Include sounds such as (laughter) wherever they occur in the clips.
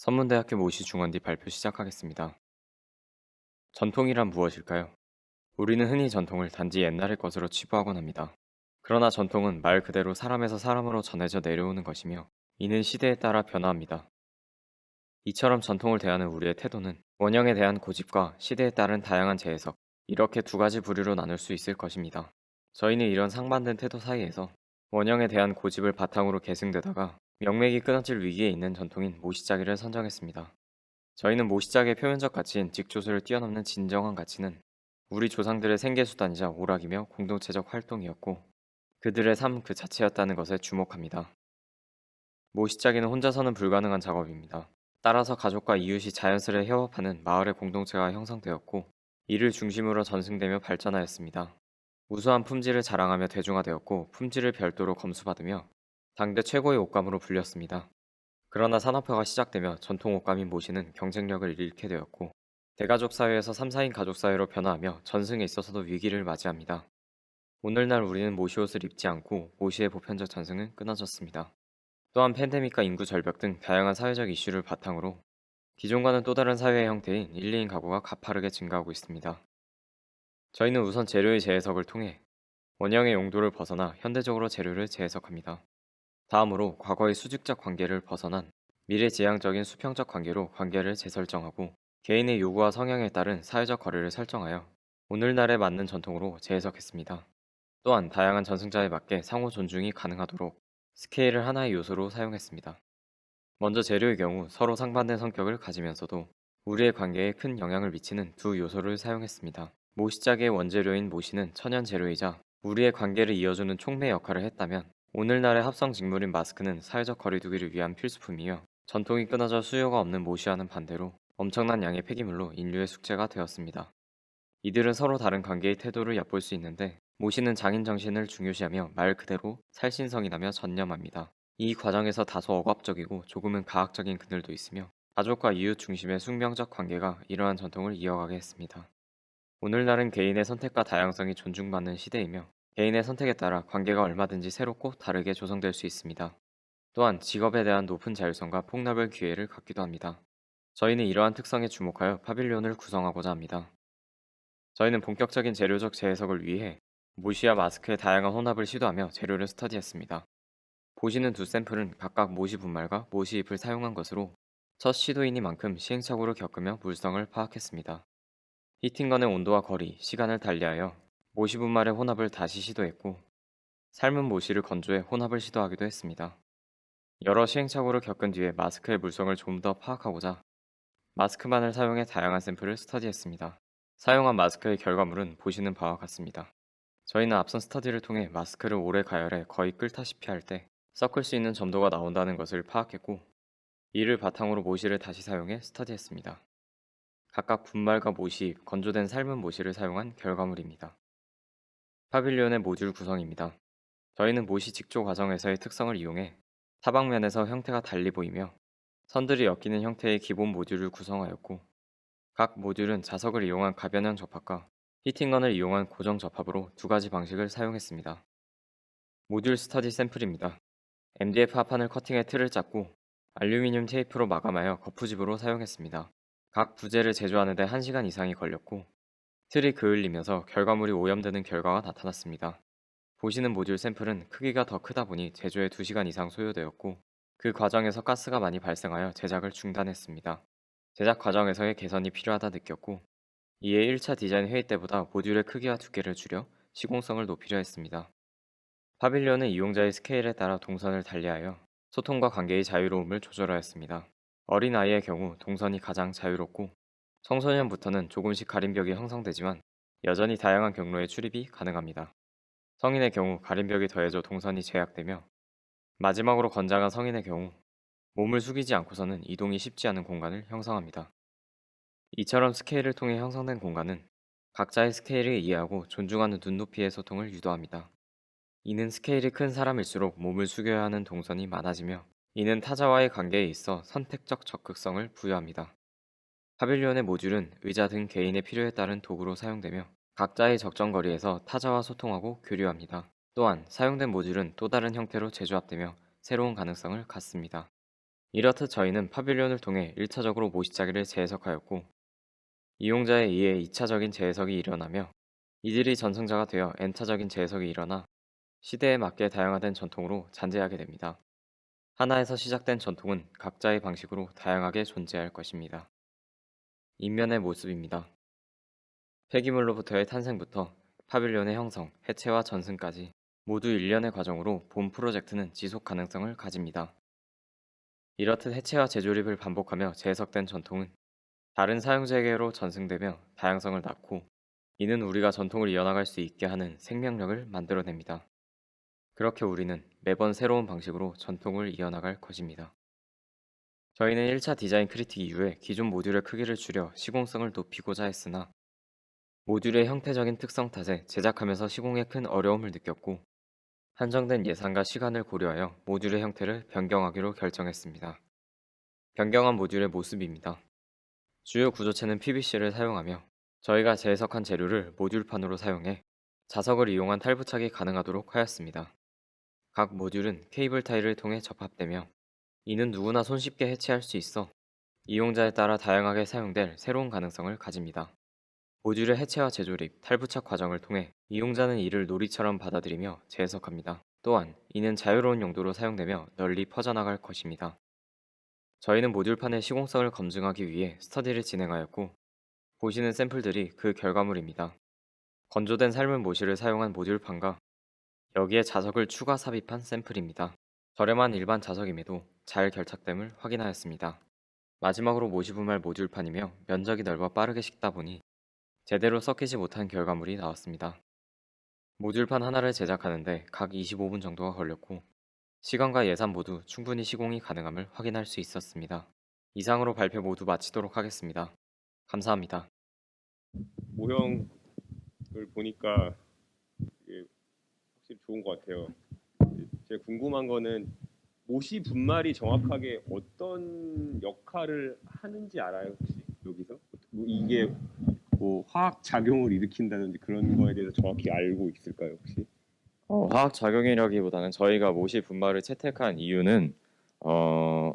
선문대학교 모시 중원디 발표 시작하겠습니다. 전통이란 무엇일까요? 우리는 흔히 전통을 단지 옛날의 것으로 치부하곤 합니다. 그러나 전통은 말 그대로 사람에서 사람으로 전해져 내려오는 것이며 이는 시대에 따라 변화합니다. 이처럼 전통을 대하는 우리의 태도는 원형에 대한 고집과 시대에 따른 다양한 재해석, 이렇게 두 가지 부류로 나눌 수 있을 것입니다. 저희는 이런 상반된 태도 사이에서 원형에 대한 고집을 바탕으로 계승되다가 명맥이 끊어질 위기에 있는 전통인 모시자기를 선정했습니다. 저희는 모시자기의 표면적 가치인 직조수를 뛰어넘는 진정한 가치는 우리 조상들의 생계수단이자 오락이며 공동체적 활동이었고 그들의 삶 그 자체였다는 것에 주목합니다. 모시자기는 혼자서는 불가능한 작업입니다. 따라서 가족과 이웃이 자연스레 협업하는 마을의 공동체가 형성되었고 이를 중심으로 전승되며 발전하였습니다. 우수한 품질을 자랑하며 대중화되었고 품질을 별도로 검수받으며 당대 최고의 옷감으로 불렸습니다. 그러나 산업화가 시작되며 전통 옷감인 모시는 경쟁력을 잃게 되었고 대가족 사회에서 3, 4인 가족 사회로 변화하며 전승에 있어서도 위기를 맞이합니다. 오늘날 우리는 모시 옷을 입지 않고 모시의 보편적 전승은 끊어졌습니다. 또한 팬데믹과 인구 절벽 등 다양한 사회적 이슈를 바탕으로 기존과는 또 다른 사회의 형태인 1, 2인 가구가 가파르게 증가하고 있습니다. 저희는 우선 재료의 재해석을 통해 원형의 용도를 벗어나 현대적으로 재료를 재해석합니다. 다음으로 과거의 수직적 관계를 벗어난 미래지향적인 수평적 관계로 관계를 재설정하고 개인의 요구와 성향에 따른 사회적 거리를 설정하여 오늘날에 맞는 전통으로 재해석했습니다. 또한 다양한 전승자에 맞게 상호 존중이 가능하도록 스케일을 하나의 요소로 사용했습니다. 먼저 재료의 경우 서로 상반된 성격을 가지면서도 우리의 관계에 큰 영향을 미치는 두 요소를 사용했습니다. 모시작의 원재료인 모시는 천연 재료이자 우리의 관계를 이어주는 촉매 역할을 했다면 오늘날의 합성 직물인 마스크는 사회적 거리두기를 위한 필수품이며 전통이 끊어져 수요가 없는 모시와는 반대로 엄청난 양의 폐기물로 인류의 숙제가 되었습니다. 이들은 서로 다른 관계의 태도를 엿볼 수 있는데 모시는 장인 정신을 중요시하며 말 그대로 살신성이 나며 전념합니다. 이 과정에서 다소 억압적이고 조금은 가학적인 그늘도 있으며 가족과 이웃 중심의 숙명적 관계가 이러한 전통을 이어가게 했습니다. 오늘날은 개인의 선택과 다양성이 존중받는 시대이며 개인의 선택에 따라 관계가 얼마든지 새롭고 다르게 조성될 수 있습니다. 또한 직업에 대한 높은 자율성과 폭넓은 기회를 갖기도 합니다. 저희는 이러한 특성에 주목하여 파빌리온을 구성하고자 합니다. 저희는 본격적인 재료적 재해석을 위해 모시와 마스크의 다양한 혼합을 시도하며 재료를 스터디했습니다. 보시는 두 샘플은 각각 모시 분말과 모시 잎을 사용한 것으로 첫 시도이니만큼 시행착오를 겪으며 물성을 파악했습니다. 히팅건의 온도와 거리, 시간을 달리하여 모시 분 말의 혼합을 다시 시도했고 삶은 모시를 건조해 혼합을 시도하기도 했습니다. 여러 시행착오를 겪은 뒤에 마스크의 물성을 좀 더 파악하고자 마스크만을 사용해 다양한 샘플을 스터디했습니다. 사용한 마스크의 결과물은 보시는 바와 같습니다. 저희는 앞선 스터디를 통해 마스크를 오래 가열해 거의 끓다시피 할 때 섞을 수 있는 점도가 나온다는 것을 파악했고 이를 바탕으로 모시를 다시 사용해 스터디했습니다. 각각 분말과 모시, 건조된 삶은 모시를 사용한 결과물입니다. 파빌리온의 모듈 구성입니다. 저희는 모시 직조 과정에서의 특성을 이용해 사방면에서 형태가 달리 보이며 선들이 엮이는 형태의 기본 모듈을 구성하였고 각 모듈은 자석을 이용한 가변형 접합과 히팅건을 이용한 고정 접합으로 두 가지 방식을 사용했습니다. 모듈 스터디 샘플입니다. MDF 합판을 커팅해 틀을 짰고 알루미늄 테이프로 마감하여 거푸집으로 사용했습니다. 각 부재를 제조하는 데 1시간 이상이 걸렸고 틀이 그을리면서 결과물이 오염되는 결과가 나타났습니다. 보시는 모듈 샘플은 크기가 더 크다 보니 제조에 2시간 이상 소요되었고 그 과정에서 가스가 많이 발생하여 제작을 중단했습니다. 제작 과정에서의 개선이 필요하다 느꼈고 이에 1차 디자인 회의 때보다 모듈의 크기와 두께를 줄여 시공성을 높이려 했습니다. 파빌리온은 이용자의 스케일에 따라 동선을 달리하여 소통과 관계의 자유로움을 조절하였습니다. 어린아이의 경우 동선이 가장 자유롭고 청소년부터는 조금씩 가림벽이 형성되지만 여전히 다양한 경로의 출입이 가능합니다. 성인의 경우 가림벽이 더해져 동선이 제약되며 마지막으로 건장한 성인의 경우 몸을 숙이지 않고서는 이동이 쉽지 않은 공간을 형성합니다. 이처럼 스케일을 통해 형성된 공간은 각자의 스케일을 이해하고 존중하는 눈높이의 소통을 유도합니다. 이는 스케일이 큰 사람일수록 몸을 숙여야 하는 동선이 많아지며 이는 타자와의 관계에 있어 선택적 적극성을 부여합니다. 파빌리온의 모듈은 의자 등 개인의 필요에 따른 도구로 사용되며 각자의 적정 거리에서 타자와 소통하고 교류합니다. 또한 사용된 모듈은 또 다른 형태로 재조합되며 새로운 가능성을 갖습니다. 이렇듯 저희는 파빌리온을 통해 1차적으로 모시짜기를 재해석하였고 이용자에 의해 2차적인 재해석이 일어나며 이들이 전승자가 되어 n차적인 재해석이 일어나 시대에 맞게 다양화된 전통으로 잔재하게 됩니다. 하나에서 시작된 전통은 각자의 방식으로 다양하게 존재할 것입니다. 인면의 모습입니다. 폐기물로부터의 탄생부터 파빌리온의 형성, 해체와 전승까지 모두 일련의 과정으로 본 프로젝트는 지속 가능성을 가집니다. 이렇듯 해체와 재조립을 반복하며 재해석된 전통은 다른 사용자에게로 전승되며 다양성을 낳고 이는 우리가 전통을 이어나갈 수 있게 하는 생명력을 만들어냅니다. 그렇게 우리는 매번 새로운 방식으로 전통을 이어나갈 것입니다. 저희는 1차 디자인 크리틱 이후에 기존 모듈의 크기를 줄여 시공성을 높이고자 했으나 모듈의 형태적인 특성 탓에 제작하면서 시공에 큰 어려움을 느꼈고 한정된 예산과 시간을 고려하여 모듈의 형태를 변경하기로 결정했습니다. 변경한 모듈의 모습입니다. 주요 구조체는 PVC를 사용하며 저희가 재해석한 재료를 모듈판으로 사용해 자석을 이용한 탈부착이 가능하도록 하였습니다. 각 모듈은 케이블 타일을 통해 접합되며 이는 누구나 손쉽게 해체할 수 있어 이용자에 따라 다양하게 사용될 새로운 가능성을 가집니다. 모듈의 해체와 재조립, 탈부착 과정을 통해 이용자는 이를 놀이처럼 받아들이며 재해석합니다. 또한 이는 자유로운 용도로 사용되며 널리 퍼져나갈 것입니다. 저희는 모듈판의 시공성을 검증하기 위해 스터디를 진행하였고 보시는 샘플들이 그 결과물입니다. 건조된 삶은 모시를 사용한 모듈판과 여기에 자석을 추가 삽입한 샘플입니다. 저렴한 일반 자석임에도 잘 결착됨을 확인하였습니다. 마지막으로 모시 분말 모듈판이며 면적이 넓어 빠르게 식다 보니 제대로 섞이지 못한 결과물이 나왔습니다. 모듈판 하나를 제작하는데 각 25분 정도가 걸렸고 시간과 예산 모두 충분히 시공이 가능함을 확인할 수 있었습니다. 이상으로 발표 모두 마치도록 하겠습니다. 감사합니다. 모형을 보니까 확실히 좋은 것 같아요. 제가 궁금한 거는 모시 분말이 정확하게 어떤 역할을 하는지 알아요 혹시 여기서 뭐 이게 뭐 화학 작용을 일으킨다든지 그런 거에 대해서 정확히 알고 있을까요 혹시? 어, 화학 작용이라기보다는 저희가 모시 분말을 채택한 이유는 어,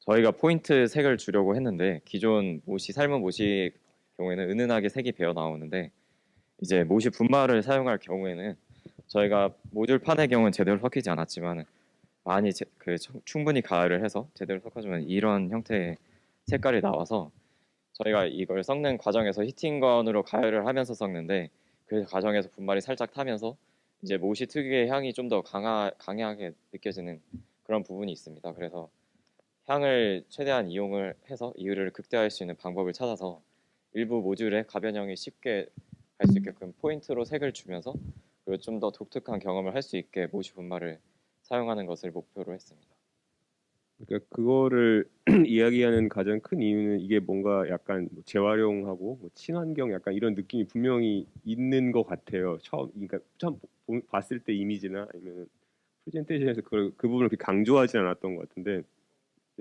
저희가 포인트 색을 주려고 했는데 기존 모시 삶은 모시 경우에는 은은하게 색이 배어 나오는데 이제 모시 분말을 사용할 경우에는 저희가 모듈 판의 경우는 제대로 섞이지 않았지만 많이 제, 그 청- 충분히 가열을 해서 제대로 섞어주면 이런 형태의 색깔이 나와서 저희가 이걸 섞는 과정에서 히팅건으로 가열을 하면서 섞는데 그 과정에서 분말이 살짝 타면서 이제 모시 특유의 향이 좀 더 강하, 강하게 느껴지는 그런 부분이 있습니다. 그래서 향을 최대한 이용을 해서 이유를 극대화할 수 있는 방법을 찾아서 일부 모듈에 가변형이 쉽게 할 수 있게끔 포인트로 색을 주면서 그리고 좀 더 독특한 경험을 할 수 있게 모시 분말을 사용하는 것을 목표로 했습니다. 그러니까 그거를 (clears throat) 이야기하는 가장 큰 이유는 이게 뭔가 약간 뭐 재활용하고 뭐 친환경 약간 이런 느낌이 분명히 있는 것 같아요. 처음 그러니까 처음 보- 봤을 때 이미지나 아니면 프레젠테이션에서 그, 그 부분을 그렇게 강조하지 않았던 것 같은데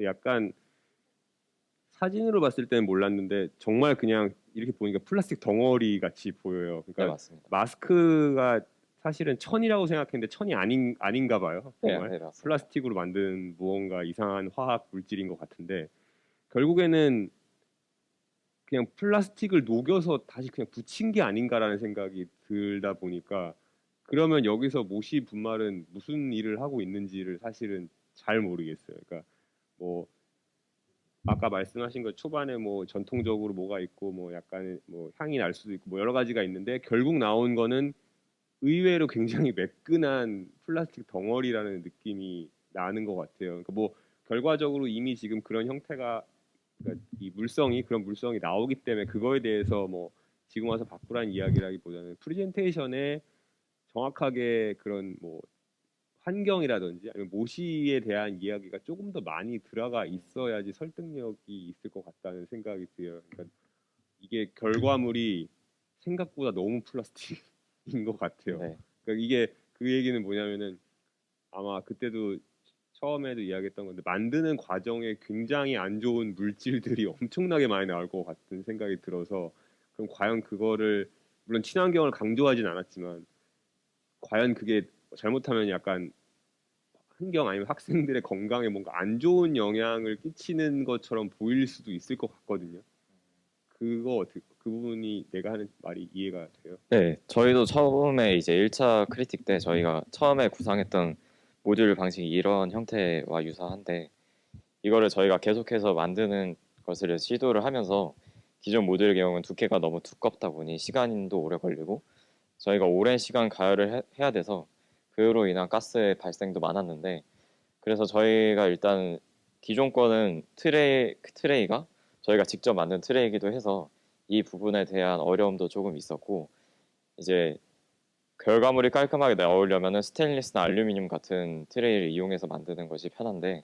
약간 사진으로 봤을 때는 몰랐는데 정말 그냥 이렇게 보니까 플라스틱 덩어리 같이 보여요. 네 그러니까 맞습니다. 마스크가 사실은 천이라고 생각했는데 천이 아닌 아닌가 봐요. 네, 정말. 네 맞습니다. 플라스틱으로 만든 무언가 이상한 화학 물질인 것 같은데 결국에는 그냥 플라스틱을 녹여서 다시 그냥 붙인 게 아닌가라는 생각이 들다 보니까 그러면 여기서 모시 분말은 무슨 일을 하고 있는지를 사실은 잘 모르겠어요. 그러니까 뭐 아까 말씀하신 것 초반에 뭐 전통적으로 뭐가 있고 뭐 약간 뭐 향이 날 수도 있고 뭐 여러 가지가 있는데 결국 나온 거는 의외로 굉장히 매끈한 플라스틱 덩어리라는 느낌이 나는 것 같아요. 그러니까 뭐 결과적으로 이미 지금 그런 형태가 그러니까 이 물성이 그런 물성이 나오기 때문에 그거에 대해서 뭐 지금 와서 바꾸라는 이야기라기보다는 프레젠테이션에 정확하게 그런 뭐 환경이라든지 아니면 모시에 대한 이야기가 조금 더 많이 들어가 있어야지 설득력이 있을 것 같다는 생각이 들어요. 그러니까 이게 결과물이 생각보다 너무 플라스틱인 것 같아요. 네. 그러니까 이게 그 얘기는 뭐냐면은 아마 그때도 처음에도 이야기했던 건데 만드는 과정에 굉장히 안 좋은 물질들이 (laughs) 엄청나게 많이 나올 것 같은 생각이 들어서 그럼 과연 그거를 물론 친환경을 강조하진 않았지만 과연 그게 잘못하면 약간 환경 아니면 학생들의 건강에 뭔가 안 좋은 영향을 끼치는 것처럼 보일 수도 있을 것 같거든요. 그거 어떻게 그 부분이 내가 하는 말이 이해가 돼요? 네, 저희도 처음에 이제 1차 크리틱 때 저희가 처음에 구상했던 모듈 방식이 이런 형태와 유사한데 이거를 저희가 계속해서 만드는 것을 시도를 하면서 기존 모듈의 경우는 두께가 너무 두껍다 보니 시간도 오래 걸리고 저희가 오랜 시간 가열을 해, 해야 돼서 그로 인한 가스의 발생도 많았는데 그래서 저희가 일단 기존 거는 트레이 트레이가 저희가 직접 만든 트레이이기도 해서 이 부분에 대한 어려움도 조금 있었고 이제 결과물이 깔끔하게 나오려면은 스테인리스나 알루미늄 같은 트레이를 이용해서 만드는 것이 편한데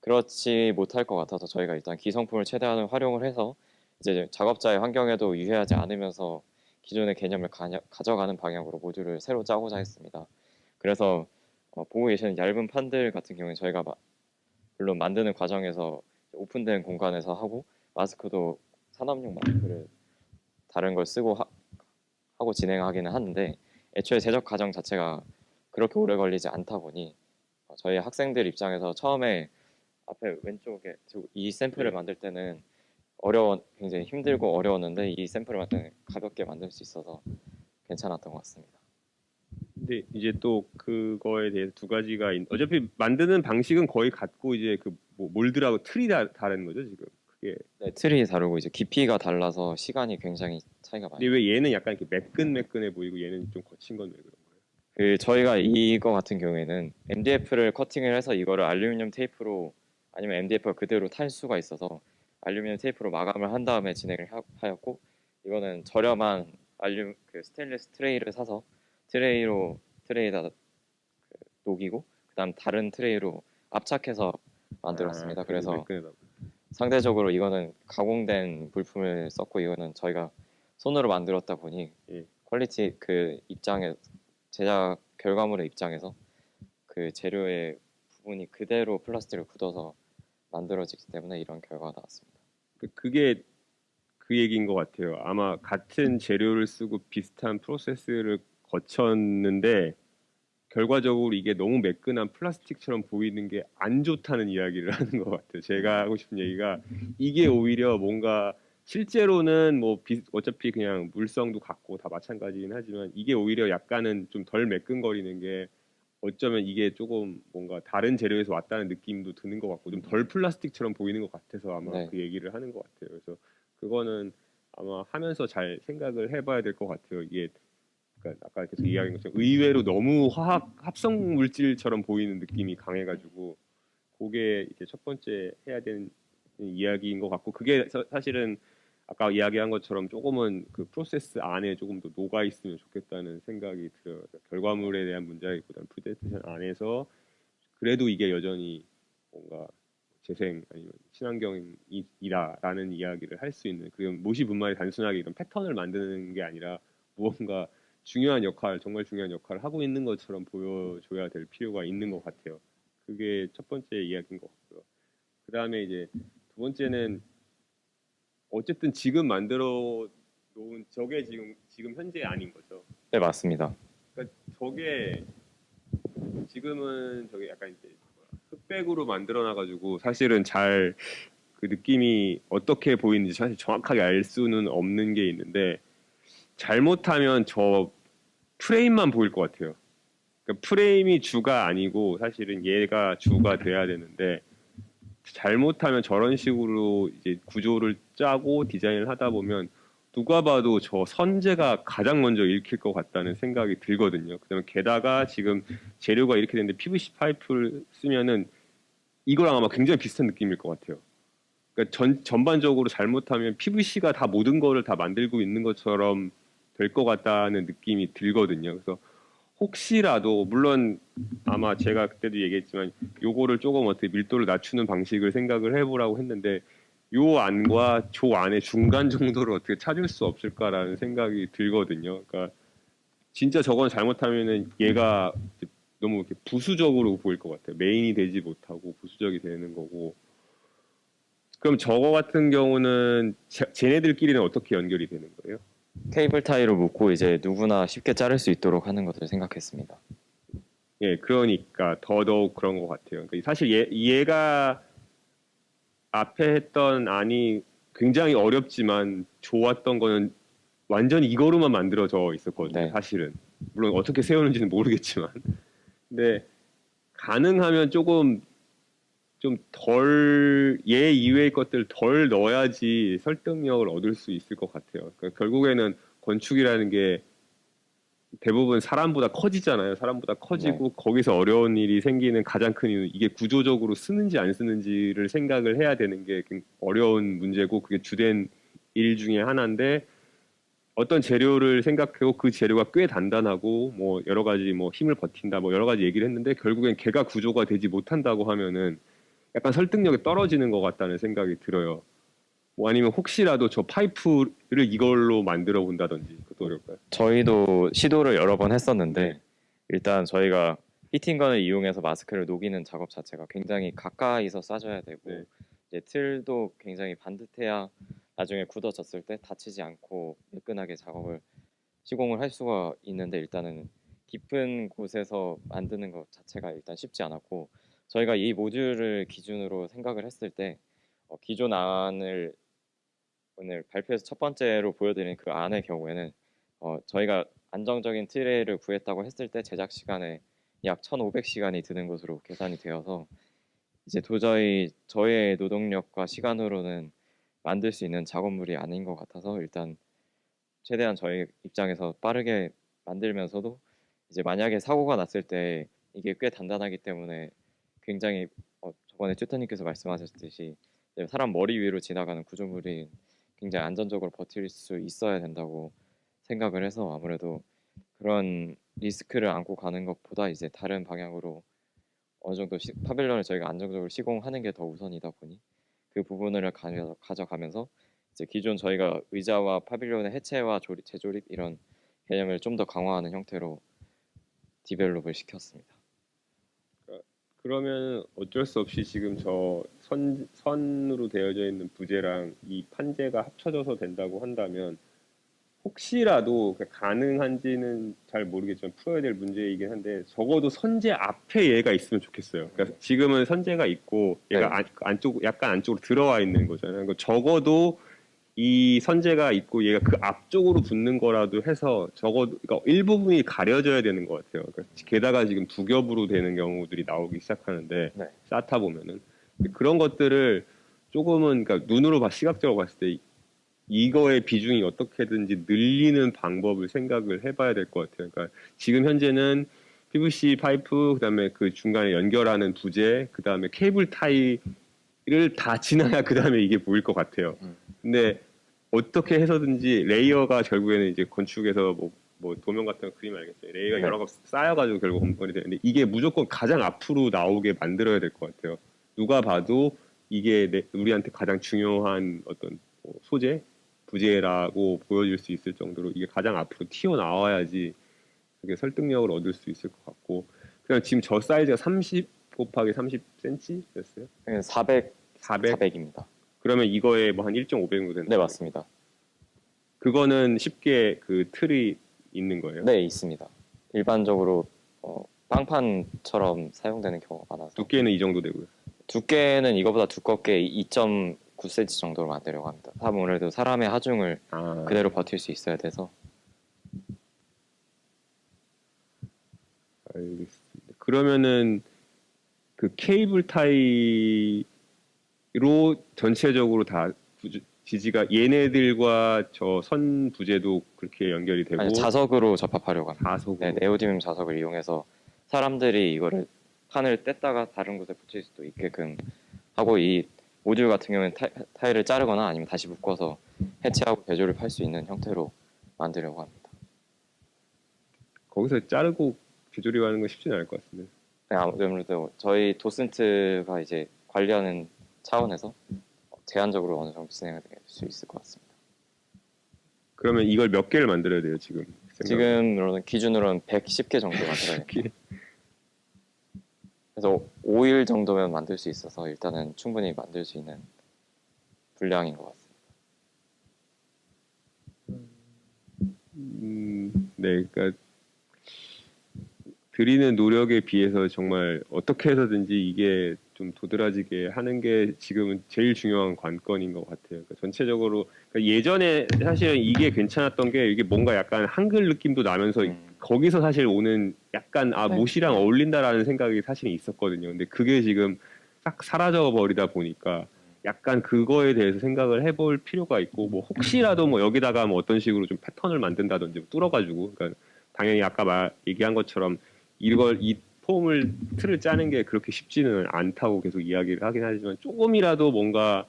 그렇지 못할 것 같아서 저희가 일단 기성품을 최대한 활용을 해서 이제 작업자의 환경에도 유해하지 않으면서 기존의 개념을 가져가는 방향으로 모듈을 새로 짜고자 했습니다. 그래서 어, 보고 계시는 얇은 판들 같은 경우에 저희가 마- 물론 만드는 과정에서 오픈된 공간에서 하고 마스크도 산업용 마스크를 다른 걸 쓰고 하, 고 진행하기는 하는데 애초에 제작 과정 자체가 그렇게 오래 걸리지 않다 보니 어, 저희 학생들 입장에서 처음에 앞에 왼쪽에 이 샘플을 네. 만들 때는 어려워 굉장히 힘들고 어려웠는데 이 샘플을 만들 때는 가볍게 만들 수 있어서 괜찮았던 것 같습니다. 근데 이제 또 그거에 대해서 두 가지가 있, 어차피 만드는 방식은 거의 같고 이제 그 뭐 몰드라고 틀이 다 다른 거죠 지금. 그게 네, 틀이 다르고 이제 깊이가 달라서 시간이 굉장히 차이가 많이. 근데 왜 얘는 약간 이렇게 매끈매끈해 보이고 얘는 좀 거친 건 왜 그런 거예요? 그 저희가 이거 같은 경우에는 MDF를 커팅을 해서 이거를 알루미늄 테이프로 아니면 MDF가 그대로 탈 수가 있어서 알루미늄 테이프로 마감을 한 다음에 진행을 하, 하였고 이거는 저렴한 알루 그 스테인리스 트레이를 사서 트레이로 트레이에다 그 녹이고 그다음 다른 트레이로 압착해서 만들었습니다. 아, 그래서. 상대적으로 이거는 가공된 물품을 썼고 이거는 저희가 손으로 만들었다 보니 예. 퀄리티 그 입장에 제작 결과물의 입장에서 그 재료의 부분이 그대로 플라스틱을 굳어서 만들어지기 때문에 이런 결과가 나왔습니다. 그- 그게 그 얘기인 것 같아요. 아마 같은 재료를 쓰고 비슷한 프로세스를 거쳤는데 결과적으로 이게 너무 매끈한 플라스틱처럼 보이는 게 안 좋다는 이야기를 (laughs) 하는 것 같아요. 제가 하고 싶은 얘기가 이게 오히려 뭔가 실제로는 뭐 비- 어차피 그냥 물성도 같고 다 마찬가지긴 하지만 이게 오히려 약간은 좀 덜 매끈거리는 게 어쩌면 이게 조금 뭔가 다른 재료에서 왔다는 느낌도 드는 것 같고 좀 덜 플라스틱처럼 보이는 것 같아서 아마 네. 그 얘기를 하는 것 같아요. 그래서 그거는 아마 하면서 잘 생각을 해봐야 될 것 같아요. 이게 그러니까 아까 계속 이야기한 것처럼 의외로 너무 화학 합성 물질처럼 보이는 느낌이 강해가지고 그게 이제 첫 번째 해야 되는 이야기인 것 같고 그게 사- 사실은 아까 이야기한 것처럼 조금은 그 프로세스 안에 조금 더 녹아 있으면 좋겠다는 생각이 들어요. 그러니까 결과물에 대한 문제보다는 프레젠테이션 안에서 그래도 이게 여전히 뭔가 재생 아니면 친환경이다라는 이야기를 할 수 있는 그럼 못이 분말이 단순하게 이런 패턴을 만드는 게 아니라 무언가 중요한 역할, 정말 중요한 역할을 하고 있는 것처럼 보여줘야 될 필요가 있는 것 같아요. 그게 첫 번째 이야기인 것 같고요. 그 다음에 이제 두 번째는 어쨌든 지금 만들어 놓은 저게 지금 지금 현재 아닌 거죠. 네 맞습니다. 그러니까 저게 지금은 저게 약간 이제 흑백으로 만들어 놔가지고 사실은 잘 그 느낌이 어떻게 보이는지 사실 정확하게 알 수는 없는 게 있는데 잘못하면 저 프레임만 보일 것 같아요. 그러니까 프레임이 주가 아니고 사실은 얘가 주가 돼야 되는데 잘못하면 저런 식으로 이제 구조를 짜고 디자인을 하다 보면 누가 봐도 저 선재가 가장 먼저 읽힐 것 같다는 생각이 들거든요. 그다음에 게다가 지금 재료가 이렇게 됐는데 PVC 파이프를 쓰면은 이거랑 아마 굉장히 비슷한 느낌일 것 같아요. 그러니까 전 전반적으로 잘못하면 PVC가 다 모든 거를 다 만들고 있는 것처럼 될 것 같다는 느낌이 들거든요. 그래서 혹시라도 물론 아마 제가 그때도 얘기했지만 요거를 조금 어떻게 밀도를 낮추는 방식을 생각을 해보라고 했는데 요 안과 조 안의 중간 정도를 어떻게 찾을 수 없을까라는 생각이 들거든요. 그러니까 진짜 저건 잘못하면은 얘가 너무 이렇게 부수적으로 보일 것 같아요. 메인이 되지 못하고 부수적이 되는 거고. 그럼 저거 같은 경우는 제, 쟤네들끼리는 어떻게 연결이 되는 거예요? 케이블 타이로 묶고 이제 누구나 쉽게 자를 수 있도록 하는 것을 생각했습니다. 예, 그러니까 더더욱 그런 것 같아요. 그러니까 사실 얘, 얘가 앞에 했던 안이 굉장히 어렵지만 좋았던 거는 완전히 이거로만 만들어져 있었거든요. 네. 사실은 물론 어떻게 세우는지는 모르겠지만, 근데 가능하면 조금 좀덜얘 이외의 것들 덜 넣어야지 설득력을 얻을 수 있을 것 같아요. 그러니까 결국에는 건축이라는 게 대부분 사람보다 커지잖아요. 사람보다 커지고 거기서 어려운 일이 생기는 가장 큰 이유는 이게 구조적으로 쓰는지 안 쓰는지를 생각을 해야 되는 게 어려운 문제고 그게 주된 일 중에 하나인데 어떤 재료를 생각하고 그 재료가 꽤 단단하고 뭐 여러 가지 뭐 힘을 버틴다 뭐 여러 가지 얘기를 했는데 결국엔 걔가 구조가 되지 못한다고 하면은 약간 설득력이 떨어지는 것 같다는 생각이 들어요. 뭐 아니면 혹시라도 저 파이프를 이걸로 만들어 본다든지 그것도 어려울까요? 저희도 시도를 여러 번 했었는데 네. 일단 저희가 히팅건을 이용해서 마스크를 녹이는 작업 자체가 굉장히 가까이서 쏴줘야 되고 네. 이제 틀도 굉장히 반듯해야 나중에 굳어졌을 때 다치지 않고 매끈하게 작업을 시공을 할 수가 있는데 일단은 깊은 곳에서 만드는 것 자체가 일단 쉽지 않았고 저희가 이 모듈을 기준으로 생각을 했을 때 어, 기존 안을 오늘 발표에서 첫 번째로 보여드린 그 안의 경우에는 어, 저희가 안정적인 트레이를 구했다고 했을 때 제작 시간에 약 1,500시간이 드는 것으로 계산이 되어서 이제 도저히 저의 노동력과 시간으로는 만들 수 있는 작업물이 아닌 것 같아서 일단 최대한 저희 입장에서 빠르게 만들면서도 이제 만약에 사고가 났을 때 이게 꽤 단단하기 때문에 굉장히 어, 저번에 튜터님께서 말씀하셨듯이 사람 머리 위로 지나가는 구조물이 굉장히 안전적으로 버틸 수 있어야 된다고 생각을 해서 아무래도 그런 리스크를 안고 가는 것보다 이제 다른 방향으로 어느 정도 시, 파빌런을 저희가 안정적으로 시공하는 게 더 우선이다 보니 그 부분을 가져, 가져가면서 이제 기존 저희가 의자와 파빌런의 해체와 조립, 재조립 이런 개념을 좀 더 강화하는 형태로 디벨롭을 시켰습니다. 그러면 어쩔 수 없이 지금 저 선, 선으로 되어져 있는 부재랑 이 판재가 합쳐져서 된다고 한다면 혹시라도 그 가능한지는 잘 모르겠지만 풀어야 될 문제이긴 한데 적어도 선재 앞에 얘가 있으면 좋겠어요. 그러니까 지금은 선재가 있고 얘가 네. 안, 안쪽 약간 안쪽으로 들어와 있는 거잖아요. 그러니까 적어도 이 선재가 있고 얘가 그 앞쪽으로 붙는 거라도 해서 적어도 그러니까 일부분이 가려져야 되는 것 같아요. 그러니까 게다가 지금 두 겹으로 되는 경우들이 나오기 시작하는데 네. 쌓다 보면은 그런 것들을 조금은 그러니까 눈으로 봐 시각적으로 봤을 때 이거의 비중이 어떻게든지 늘리는 방법을 생각을 해봐야 될 것 같아요. 그러니까 지금 현재는 PVC 파이프 그다음에 그 중간에 연결하는 부재 그다음에 케이블 타이를 다 지나야 그다음에 이게 보일 것 같아요. 음. 근데 어떻게 해서든지 레이어가 결국에는 이제 건축에서 뭐, 뭐 도면 같은 거 그림 알겠어요. 레이어가 네. 여러 가 쌓여가지고 결국 건물이 되는데 이게 무조건 가장 앞으로 나오게 만들어야 될 것 같아요. 누가 봐도 이게 내, 우리한테 가장 중요한 어떤 뭐 소재, 부재라고 보여줄 수 있을 정도로 이게 가장 앞으로 튀어나와야지 그게 설득력을 얻을 수 있을 것 같고 그냥 지금 저 사이즈가 30 곱하기 30cm였어요. 400, 400. 400입니다. 그러면 이거에 뭐 한 1.5배 정도 되는 네 맞습니다. 그거는 쉽게 그 틀이 있는 거예요. 네 있습니다. 일반적으로 어, 빵판처럼 사용되는 경우가 많아서 두께는 이 정도 되고요. 두께는 이거보다 두껍게 2.9cm 정도로 만들려고 합니다. 아무래도 사람의 하중을 아, 그대로 버틸 수 있어야 돼서 알겠습니다. 그러면은 그 케이블 타이 로 전체적으로 다 부지- 지지가 얘네들과 저 선 부재도 그렇게 연결이 되고 아니, 자석으로 접합하려고 합니다. 자석으로 네, 네오디뮴 자석을 이용해서 사람들이 이거를 판을 뗐다가 다른 곳에 붙일 수도 있게끔 하고 이 모듈 같은 경우는 타, 타일을 자르거나 아니면 다시 묶어서 해체하고 재조립할 수 있는 형태로 만들려고 합니다. 거기서 자르고 재조립하는 건 쉽지는 않을 것 같은데. 네, 아무래도 저희 도슨트가 이제 관리하는 차원에서 제한적으로 어느 정도 진행할 수 있을 것 같습니다. 그러면 이걸 몇 개를 만들어야 돼요 지금? 지금으로는 기준으로는 110개 정도 만들어야 돼요. 110개. 그래서 5일 정도면 만들 수 있어서 일단은 충분히 만들 수 있는 분량인 것 같습니다. 음, 네, 그러니까 드리는 노력에 비해서 정말 어떻게 해서든지 이게 좀 도드라지게 하는 게 지금은 제일 중요한 관건인 것 같아요. 그러니까 전체적으로 그러니까 예전에 사실은 이게 괜찮았던 게 이게 뭔가 약간 한글 느낌도 나면서 음. 거기서 사실 오는 약간 아 네. 못이랑 어울린다라는 생각이 사실은 있었거든요. 근데 그게 지금 싹 사라져 버리다 보니까 약간 그거에 대해서 생각을 해볼 필요가 있고 뭐 혹시라도 뭐 여기다가 뭐 어떤 식으로 좀 패턴을 만든다든지 뚫어가지고 그러니까 당연히 아까 말 얘기한 것처럼 이걸 이 폼을 틀을 짜는 게 그렇게 쉽지는 않다고 계속 이야기를 하긴 하지만 조금이라도 뭔가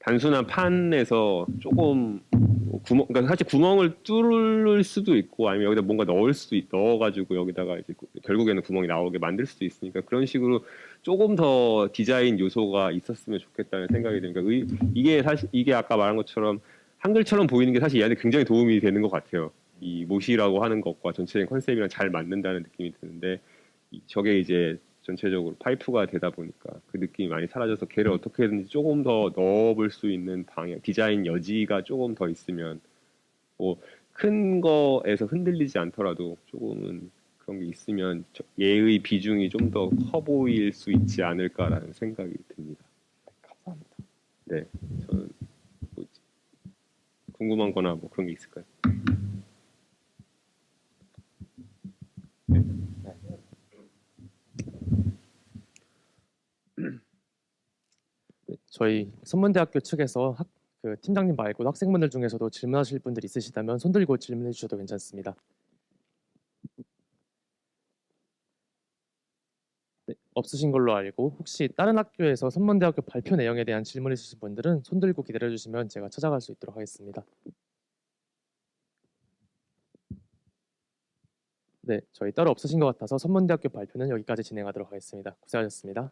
단순한 판에서 조금 뭐 구멍, 그러니까 사실 구멍을 뚫을 수도 있고 아니면 여기다 뭔가 넣을 수도 있, 넣어가지고 여기다가 이제 구- 결국에는 구멍이 나오게 만들 수도 있으니까 그런 식으로 조금 더 디자인 요소가 있었으면 좋겠다는 생각이 드니까 의, 이게 사실 이게 아까 말한 것처럼 한글처럼 보이는 게 사실 얘한테 굉장히 도움이 되는 것 같아요. 이 못이라고 하는 것과 전체적인 컨셉이랑 잘 맞는다는 느낌이 드는데 이- 저게 이제 전체적으로 파이프가 되다 보니까 그 느낌이 많이 사라져서 걔를 어떻게든지 조금 더 넣어볼 수 있는 방향, 디자인 여지가 조금 더 있으면 뭐 큰 거에서 흔들리지 않더라도 조금은 그런 게 있으면 저- 얘의 비중이 좀 더 커 보일 수 있지 않을까라는 생각이 듭니다. 감사합니다. 네, 저는 뭐 궁금한 거나 뭐 그런 게 있을까요? 네, 저희 선문대학교 측에서 학, 그 팀장님 말고 학생분들 중에서도 질문하실 분들 있으시다면 손 들고 질문해 주셔도 괜찮습니다. 네, 없으신 걸로 알고 혹시 다른 학교에서 선문대학교 발표 내용에 대한 질문 있으신 분들은 손 들고 기다려 주시면 제가 찾아갈 수 있도록 하겠습니다. 네, 저희 따로 없으신 것 같아서 선문대학교 발표는 여기까지 진행하도록 하겠습니다. 고생하셨습니다.